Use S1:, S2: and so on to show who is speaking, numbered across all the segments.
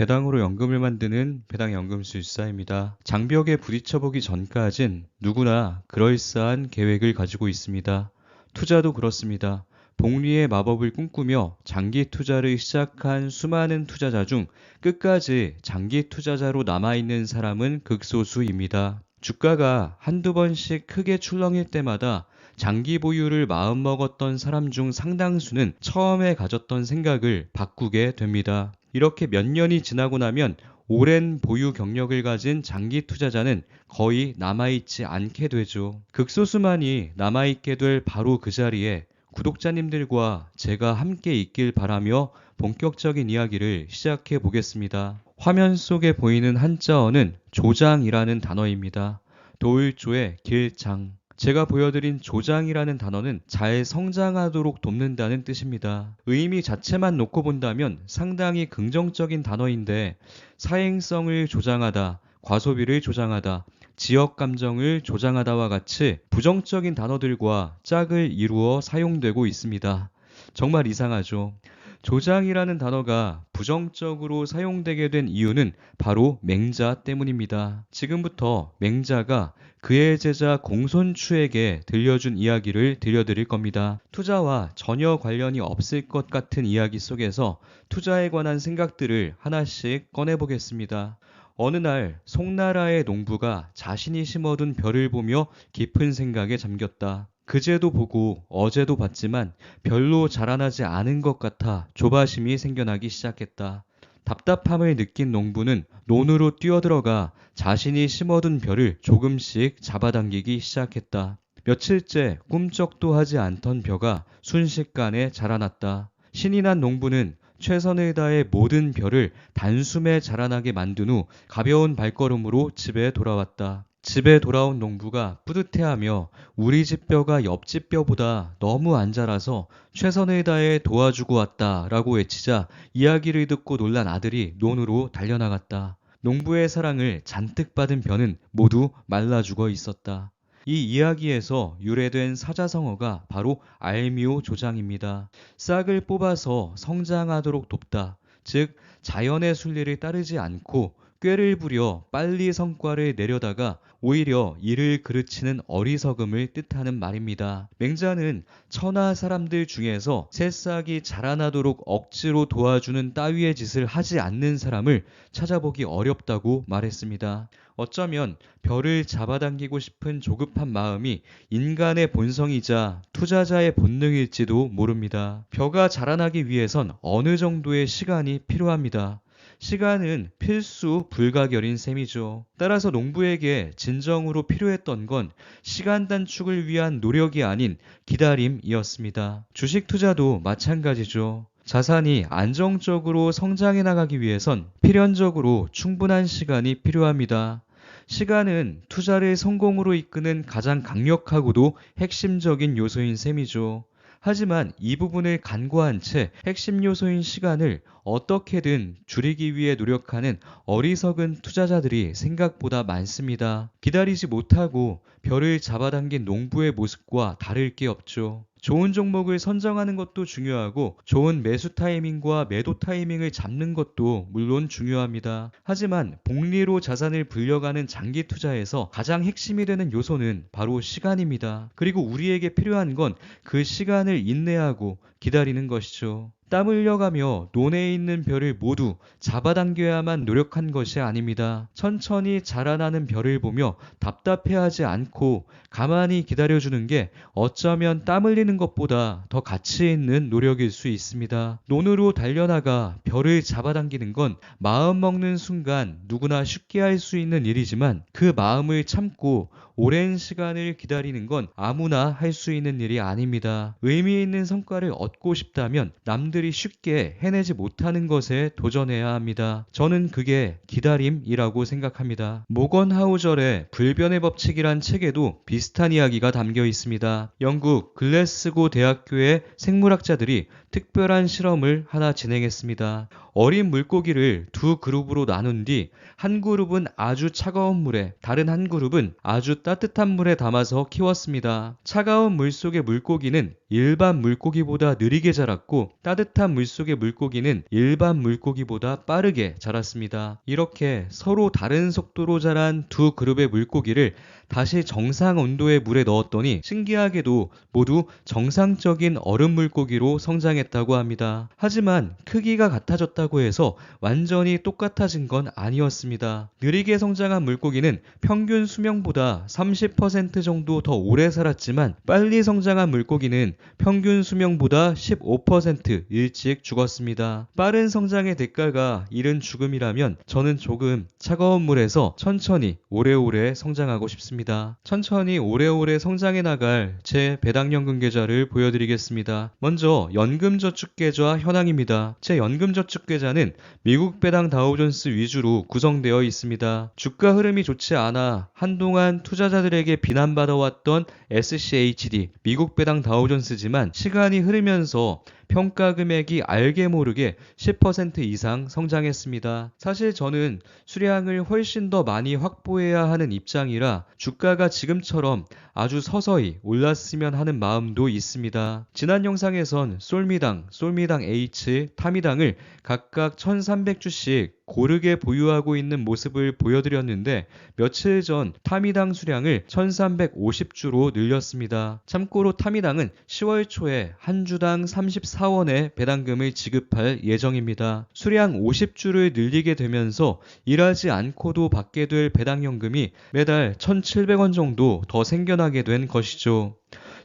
S1: 배당으로 연금을 만드는 배당 연금술사입니다. 장벽에 부딪혀보기 전까진 누구나 그럴싸한 계획을 가지고 있습니다. 투자도 그렇습니다. 복리의 마법을 꿈꾸며 장기 투자를 시작한 수많은 투자자 중 끝까지 장기 투자자로 남아있는 사람은 극소수입니다. 주가가 한두 번씩 크게 출렁일 때마다 장기 보유를 마음먹었던 사람 중 상당수는 처음에 가졌던 생각을 바꾸게 됩니다. 이렇게 몇 년이 지나고 나면 오랜 보유 경력을 가진 장기 투자자는 거의 남아있지 않게 되죠. 극소수만이 남아있게 될 바로 그 자리에 구독자님들과 제가 함께 있길 바라며 본격적인 이야기를 시작해 보겠습니다. 화면 속에 보이는 한자어는 조장이라는 단어입니다. 도일조의 길장. 제가 보여드린 조장이라는 단어는 잘 성장하도록 돕는다는 뜻입니다. 의미 자체만 놓고 본다면 상당히 긍정적인 단어인데 사행성을 조장하다, 과소비를 조장하다, 지역 감정을 조장하다와 같이 부정적인 단어들과 짝을 이루어 사용되고 있습니다. 정말 이상하죠. 조장이라는 단어가 부정적으로 사용되게 된 이유는 바로 맹자 때문입니다. 지금부터 맹자가 그의 제자 공손추에게 들려준 이야기를 들려드릴 겁니다. 투자와 전혀 관련이 없을 것 같은 이야기 속에서 투자에 관한 생각들을 하나씩 꺼내보겠습니다. 어느 날 송나라의 농부가 자신이 심어둔 별을 보며 깊은 생각에 잠겼다. 그제도 보고 어제도 봤지만 별로 자라나지 않은 것 같아 조바심이 생겨나기 시작했다. 답답함을 느낀 농부는 논으로 뛰어들어가 자신이 심어둔 별을 조금씩 잡아당기기 시작했다. 며칠째 꿈쩍도 하지 않던 벼가 순식간에 자라났다. 신이 난 농부는 최선을 다해 모든 별을 단숨에 자라나게 만든 후 가벼운 발걸음으로 집에 돌아왔다. 집에 돌아온 농부가 뿌듯해하며 우리 집 뼈가 옆집 뼈보다 너무 안 자라서 최선을 다해 도와주고 왔다 라고 외치자 이야기를 듣고 놀란 아들이 논으로 달려나갔다. 농부의 사랑을 잔뜩 받은 벼는 모두 말라 죽어 있었다. 이 이야기에서 유래된 사자성어가 바로 알미오 조장입니다. 싹을 뽑아서 성장하도록 돕다. 즉, 자연의 순리를 따르지 않고 꾀를 부려 빨리 성과를 내려다가 오히려 이를 그르치는 어리석음을 뜻하는 말입니다. 맹자는 천하 사람들 중에서 새싹이 자라나도록 억지로 도와주는 따위의 짓을 하지 않는 사람을 찾아보기 어렵다고 말했습니다. 어쩌면 별을 잡아당기고 싶은 조급한 마음이 인간의 본성이자 투자자의 본능일지도 모릅니다. 벼가 자라나기 위해선 어느 정도의 시간이 필요합니다. 시간은 필수 불가결인 셈이죠. 따라서 농부에게 진정으로 필요했던 건 시간 단축을 위한 노력이 아닌 기다림이었습니다. 주식 투자도 마찬가지죠. 자산이 안정적으로 성장해 나가기 위해선 필연적으로 충분한 시간이 필요합니다. 시간은 투자를 성공으로 이끄는 가장 강력하고도 핵심적인 요소인 셈이죠. 하지만 이 부분을 간과한 채 핵심 요소인 시간을 어떻게든 줄이기 위해 노력하는 어리석은 투자자들이 생각보다 많습니다. 기다리지 못하고 별을 잡아당긴 농부의 모습과 다를 게 없죠. 좋은 종목을 선정하는 것도 중요하고 좋은 매수 타이밍과 매도 타이밍을 잡는 것도 물론 중요합니다. 하지만 복리로 자산을 불려가는 장기 투자에서 가장 핵심이 되는 요소는 바로 시간입니다. 그리고 우리에게 필요한 건 그 시간을 인내하고 기다리는 것이죠. 땀 흘려가며 논에 있는 별을 모두 잡아당겨야만 노력한 것이 아닙니다. 천천히 자라나는 별을 보며 답답해하지 않고 가만히 기다려주는 게 어쩌면 땀 흘리는 것보다 더 가치 있는 노력일 수 있습니다. 논으로 달려나가 별을 잡아당기는 건 마음 먹는 순간 누구나 쉽게 할 수 있는 일이지만 그 마음을 참고 오랜 시간을 기다리는 건 아무나 할 수 있는 일이 아닙니다. 의미 있는 성과를 얻고 싶다면 남들 이 쉽게 해내지 못하는 것에 도전해야 합니다. 저는 그게 기다림이라고 생각합니다. 모건 하우절의 불변의 법칙이란 책에도 비슷한 이야기가 담겨 있습니다. 영국 글래스고 대학교의 생물학자들이 특별한 실험을 하나 진행했습니다. 어린 물고기를 두 그룹으로 나눈 뒤 한 그룹은 아주 차가운 물에 다른 한 그룹은 아주 따뜻한 물에 담아서 키웠습니다. 차가운 물 속의 물고기는 일반 물고기보다 느리게 자랐고 따뜻한 물속의 물고기는 일반 물고기보다 빠르게 자랐습니다. 이렇게 서로 다른 속도로 자란 두 그룹의 물고기를 다시 정상 온도의 물에 넣었더니 신기하게도 모두 정상적인 얼음 물고기로 성장했다 고 합니다. 하지만 크기가 같아졌다고 해서 완전히 똑같아진 건 아니었습니다. 느리게 성장한 물고기는 평균 수명보다 30% 정도 더 오래 살았지만 빨리 성장한 물고기는 평균 수명보다 15% 일찍 죽었습니다. 빠른 성장의 대가가 이른 죽음이라면 저는 조금 차가운 물에서 천천히 오래오래 성장하고 싶습니다. 천천히 오래오래 성장해 나갈 제 배당연금 계좌를 보여드리겠습니다. 먼저 연금저축계좌 현황입니다. 제 연금저축계좌는 미국 배당 다우존스 위주로 구성되어 있습니다. 주가 흐름이 좋지 않아 한동안 투자자들에게 비난받아왔던 SCHD 미국 배당 다우존스지만 시간이 흐르면서 평가 금액이 알게 모르게 10% 이상 성장했습니다. 사실 저는 수량을 훨씬 더 많이 확보해야 하는 입장이라 주가가 지금처럼 아주 서서히 올랐으면 하는 마음도 있습니다. 지난 영상에선 솔미당, 솔미당 H, 타미당을 각각 1300주씩 고르게 보유하고 있는 모습을 보여드렸는데 며칠 전 타미당 수량을 1350주로 늘렸습니다. 참고로 타미당은 10월 초에 한 주당 34원의 배당금을 지급할 예정입니다. 수량 50주를 늘리게 되면서 일하지 않고도 받게 될 배당연금이 매달 1,700원 정도 더 생겨나게 된 것이죠.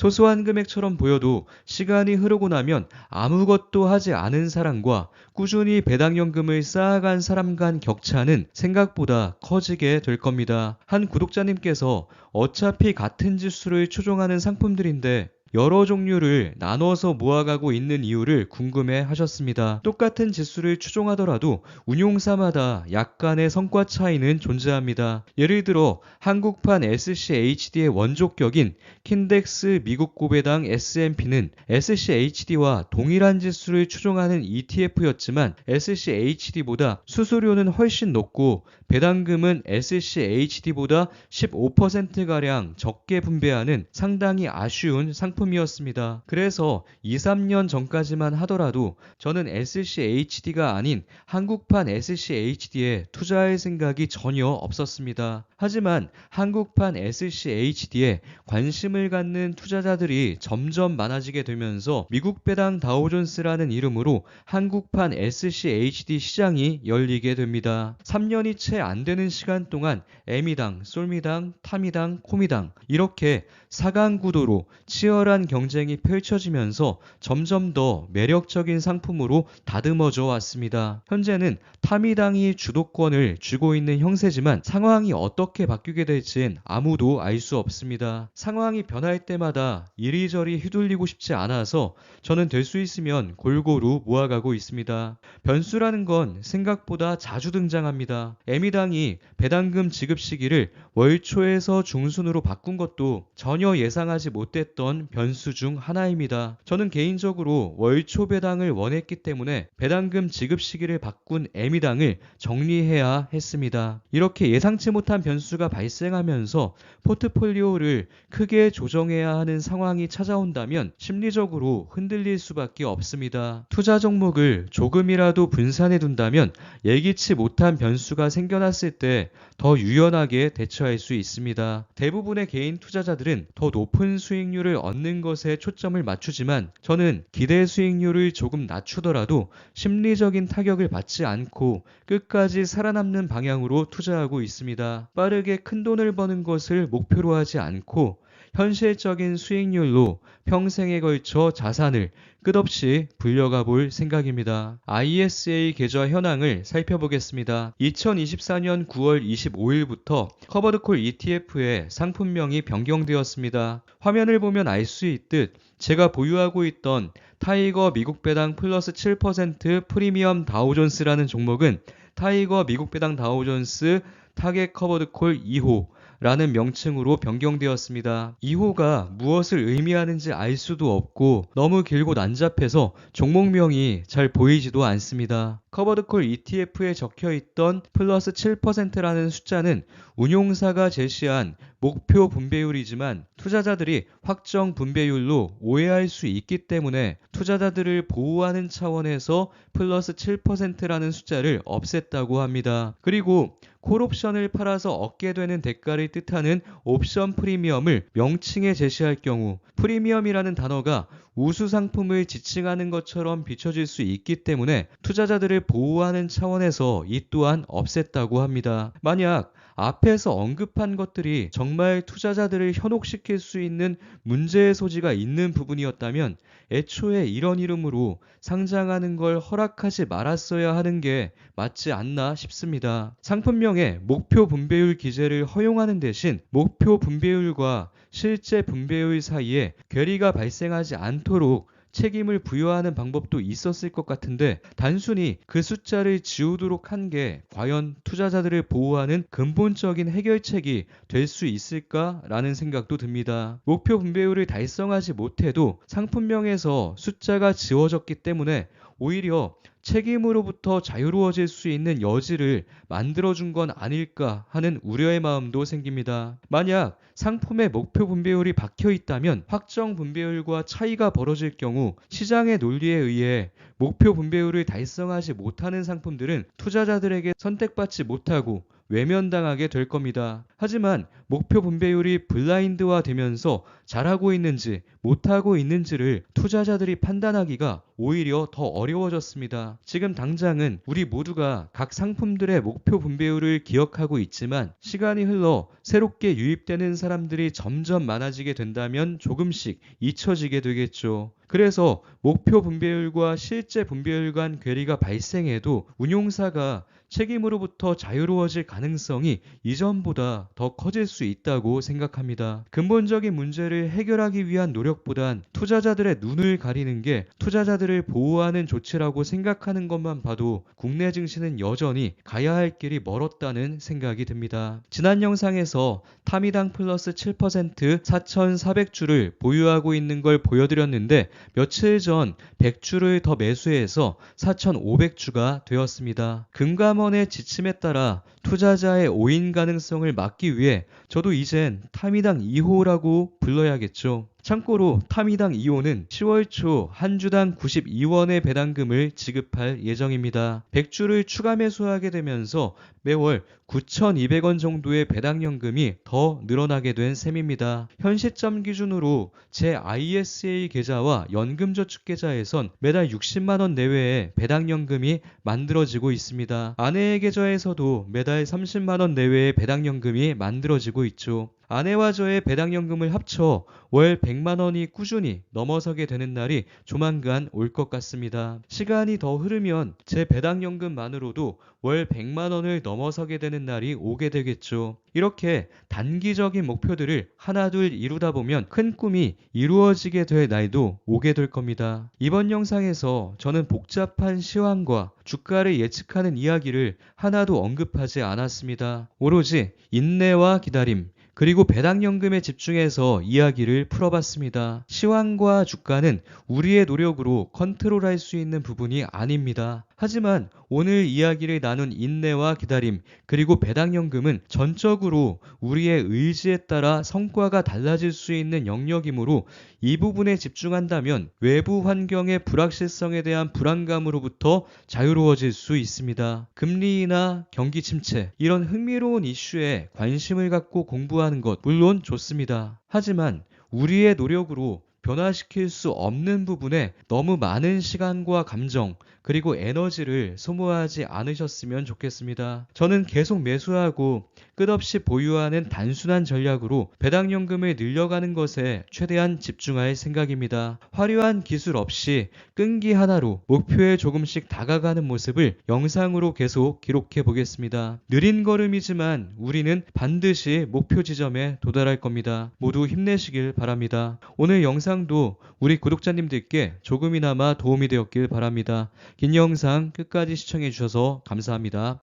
S1: 소소한 금액처럼 보여도 시간이 흐르고 나면 아무것도 하지 않은 사람과 꾸준히 배당연금을 쌓아간 사람 간 격차는 생각보다 커지게 될 겁니다. 한 구독자님께서 어차피 같은 지수를 추종하는 상품들인데 여러 종류를 나눠서 모아가고 있는 이유를 궁금해 하셨습니다. 똑같은 지수를 추종하더라도 운용사마다 약간의 성과 차이는 존재합니다. 예를 들어 한국판 SCHD의 원조격인 킨덱스 미국 고배당 S&P는 SCHD와 동일한 지수를 추종하는 ETF였지만 SCHD보다 수수료는 훨씬 높고 배당금은 SCHD보다 15%가량 적게 분배하는 상당히 아쉬운 상품 상품이었습니다. 그래서 2, 3년 전까지만 하더라도 저는 SCHD가 아닌 한국판 SCHD에 투자할 생각이 전혀 없었습니다. 하지만 한국판 SCHD에 관심을 갖는 투자자들이 점점 많아지게 되면서 미국 배당 다우존스라는 이름으로 한국판 SCHD 시장이 열리게 됩니다. 3년이 채 안 되는 시간 동안 에미당, 솔미당, 타미당, 코미당 이렇게 4강 구도로 치열한 경쟁이 펼쳐지면서 점점 더 매력적인 상품으로 다듬어져 왔습니다. 현재는 타미당이 주도권을 쥐고 있는 형세지만 상황이 어떻게 바뀌게 될진 아무도 알 수 없습니다. 상황이 변할 때마다 이리저리 휘둘리고 싶지 않아서 저는 될 수 있으면 골고루 모아가고 있습니다. 변수라는 건 생각보다 자주 등장합니다. 에미당이 배당금 지급 시기를 월초에서 중순으로 바꾼 것도 전혀 예상하지 못했던 변수 중 하나입니다. 저는 개인적으로 월초 배당을 원했기 때문에 배당금 지급 시기를 바꾼 에미당을 정리해야 했습니다. 이렇게 예상치 못한 변수가 발생하면서 포트폴리오를 크게 조정해야 하는 상황이 찾아온다면 심리적으로 흔들릴 수밖에 없습니다. 투자 종목을 조금이라도 분산해 둔다면 예기치 못한 변수가 생겨났을 때 더 유연하게 대처할 수 있습니다. 대부분의 개인 투자자들은 더 높은 수익률을 얻는 것에 초점을 맞추지만 저는 기대 수익률을 조금 낮추더라도 심리적인 타격을 받지 않고 끝까지 살아남는 방향으로 투자하고 있습니다. 빠르게 큰 돈을 버는 것을 목표로 하지 않고 현실적인 수익률로 평생에 걸쳐 자산을 끝없이 불려가 볼 생각입니다. ISA 계좌 현황을 살펴보겠습니다. 2024년 9월 25일부터 커버드콜 ETF의 상품명이 변경되었습니다. 화면을 보면 알 수 있듯 제가 보유하고 있던 타이거 미국 배당 플러스 7% 프리미엄 다우존스라는 종목은 타이거 미국 배당 다우존스 타겟 커버드콜 2호 라는 명칭으로 변경되었습니다. 2호가 무엇을 의미하는지 알 수도 없고 너무 길고 난잡해서 종목명이 잘 보이지도 않습니다. 커버드콜 ETF에 적혀 있던 플러스 7%라는 숫자는 운용사가 제시한 목표 분배율이지만 투자자들이 확정 분배율로 오해할 수 있기 때문에 투자자들을 보호하는 차원에서 플러스 7%라는 숫자를 없앴다고 합니다. 그리고 콜옵션을 팔아서 얻게 되는 대가를 뜻하는 옵션 프리미엄을 명칭에 제시할 경우 프리미엄이라는 단어가 우수 상품을 지칭하는 것처럼 비춰질 수 있기 때문에 투자자들을 보호하는 차원에서 이 또한 없앴다고 합니다. 만약 앞에서 언급한 것들이 정말 투자자들을 현혹시킬 수 있는 문제의 소지가 있는 부분이었다면 애초에 이런 이름으로 상장하는 걸 허락하지 말았어야 하는 게 맞지 않나 싶습니다. 상품명에 목표 분배율 기재를 허용하는 대신 목표 분배율과 실제 분배율 사이에 괴리가 발생하지 않도록 책임을 부여하는 방법도 있었을 것 같은데 단순히 그 숫자를 지우도록 한 게 과연 투자자들을 보호하는 근본적인 해결책이 될 수 있을까라는 생각도 듭니다. 목표 분배율을 달성하지 못해도 상품명에서 숫자가 지워졌기 때문에 오히려 책임으로부터 자유로워질 수 있는 여지를 만들어준 건 아닐까 하는 우려의 마음도 생깁니다. 만약 상품의 목표 분배율이 박혀 있다면 확정 분배율과 차이가 벌어질 경우 시장의 논리에 의해 목표 분배율을 달성하지 못하는 상품들은 투자자들에게 선택받지 못하고 외면당하게 될 겁니다. 하지만 목표 분배율이 블라인드화 되면서 잘하고 있는지 못하고 있는지를 투자자들이 판단하기가 오히려 더 어려워졌습니다. 지금 당장은 우리 모두가 각 상품들의 목표 분배율을 기억하고 있지만 시간이 흘러 새롭게 유입되는 사람들이 점점 많아지게 된다면 조금씩 잊혀지게 되겠죠. 그래서 목표 분배율과 실제 분배율 간 괴리가 발생해도 운용사가 책임으로부터 자유로워질 가능성이 이전보다 더 커질 수 있다고 생각합니다. 근본적인 문제를 해결하기 위한 노력보단 투자자들의 눈을 가리는 게 투자자들을 보호하는 조치라고 생각하는 것만 봐도 국내 증시는 여전히 가야 할 길이 멀었다는 생각이 듭니다. 지난 영상에서 타미당 플러스 7% 4,400주를 보유하고 있는 걸 보여드렸는데 며칠 전 100주를 더 매수해서 4,500주가 되었습니다. 금감원의 지침에 따라 투자자의 오인 가능성을 막기 위해 저도 이젠 타미당 2호라고 불러야겠죠. 참고로 타미당 2호는 10월 초 한 주당 92원의 배당금을 지급할 예정입니다. 100주를 추가 매수하게 되면서 매월 9,200원 정도의 배당연금이 더 늘어나게 된 셈입니다. 현 시점 기준으로 제 ISA 계좌와 연금저축 계좌에선 매달 60만원 내외의 배당연금이 만들어지고 있습니다. 아내의 계좌에서도 매달 30만원 내외의 배당연금이 만들어지고 있죠. 아내와 저의 배당연금을 합쳐 월 100만 원이 꾸준히 넘어서게 되는 날이 조만간 올 것 같습니다. 시간이 더 흐르면 제 배당연금만으로도 월 100만 원을 넘어서게 되는 날이 오게 되겠죠. 이렇게 단기적인 목표들을 하나둘 이루다 보면 큰 꿈이 이루어지게 될 날도 오게 될 겁니다. 이번 영상에서 저는 복잡한 시황과 주가를 예측하는 이야기를 하나도 언급하지 않았습니다. 오로지 인내와 기다림, 그리고 배당연금에 집중해서 이야기를 풀어봤습니다. 시황과 주가는 우리의 노력으로 컨트롤할 수 있는 부분이 아닙니다. 하지만 오늘 이야기를 나눈 인내와 기다림, 그리고 배당연금은 전적으로 우리의 의지에 따라 성과가 달라질 수 있는 영역이므로 이 부분에 집중한다면 외부 환경의 불확실성에 대한 불안감으로부터 자유로워질 수 있습니다. 금리나 경기 침체, 이런 흥미로운 이슈에 관심을 갖고 공부 하는 것, 물론 좋습니다. 하지만 우리의 노력으로 변화시킬 수 없는 부분에 너무 많은 시간과 감정, 그리고 에너지를 소모하지 않으셨으면 좋겠습니다. 저는 계속 매수하고 끝없이 보유하는 단순한 전략으로 배당연금을 늘려가는 것에 최대한 집중할 생각입니다. 화려한 기술 없이 끈기 하나로 목표에 조금씩 다가가는 모습을 영상으로 계속 기록해 보겠습니다. 느린 걸음이지만 우리는 반드시 목표 지점에 도달할 겁니다. 모두 힘내시길 바랍니다. 오늘 영상도 우리 구독자님들께 조금이나마 도움이 되었길 바랍니다. 긴 영상 끝까지 시청해 주셔서 감사합니다.